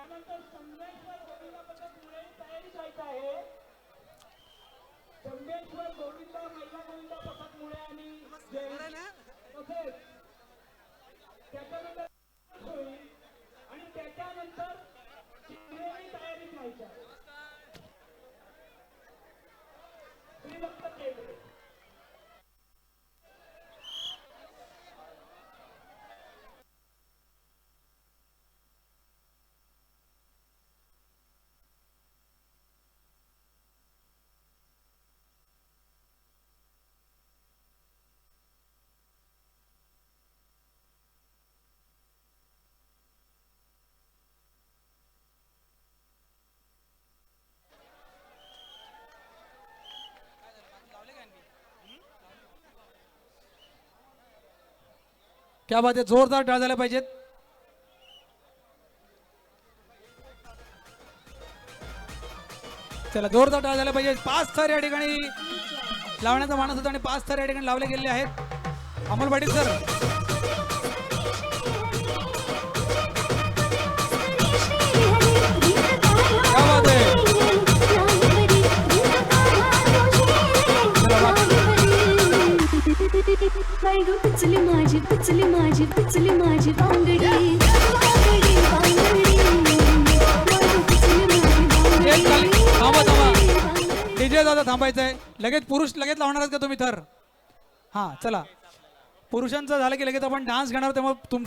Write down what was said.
त्यानंतर संगमेश्वर गोविंदा पथक मुळे तयारी जायचं आहे. संगमेश्वर गोविंदा आणि त्याच्यानंतर आणि त्याच्यानंतर तयारी जायचं क्या बात आहे जोरदार टाळ झाल्या पाहिजेत. चला जोरदार टाळ झाल्या पाहिजे. पाच थर या ठिकाणी लावण्याचा माणस होता आणि पाच थर या ठिकाणी लावले गेलेले आहेत. अमोल पाटील सर ग पिचली माझी पिचली माझी पिचली माझी बांगडी डीजे दादा थांबायचं आहे लगेच पुरुष लगेच लावणार का तुम्ही थर हां चला. पुरुषांचं झालं की लगेच आपण डान्स घेणार तेव्हा तुमचं